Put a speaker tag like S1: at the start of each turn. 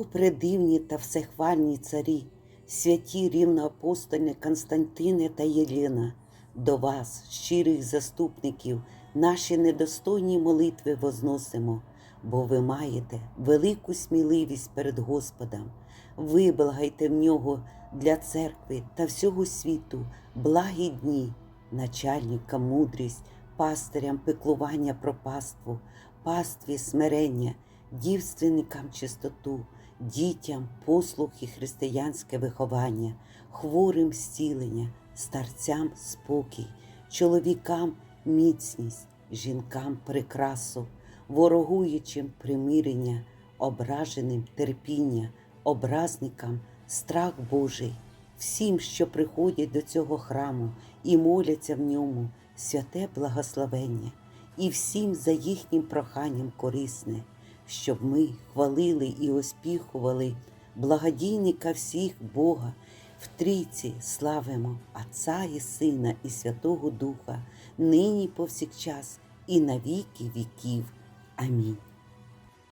S1: О, предивні та всехвальні царі, святі рівноапостольні Константине та Єлена, до вас, щирих заступників, наші недостойні молитви возносимо, бо ви маєте велику сміливість перед Господом. Виблагайте в нього для церкви та всього світу благі дні, начальникам мудрість, пастирям пеклування про паству, пастві смирення, дівственникам чистоту, дітям послух і християнське виховання, хворим зцілення, старцям спокій, чоловікам міцність, жінкам прикрасу, ворогуючим примирення, ображеним терпіння, образникам страх Божий, всім, що приходять до цього храму і моляться в ньому, святе благословення, і всім за їхнім проханням корисне, щоб ми хвалили і оспіхували благодійника всіх Бога, в трійці славимо Отця і Сина і Святого Духа, нині повсякчас, і на віки віків. Амінь.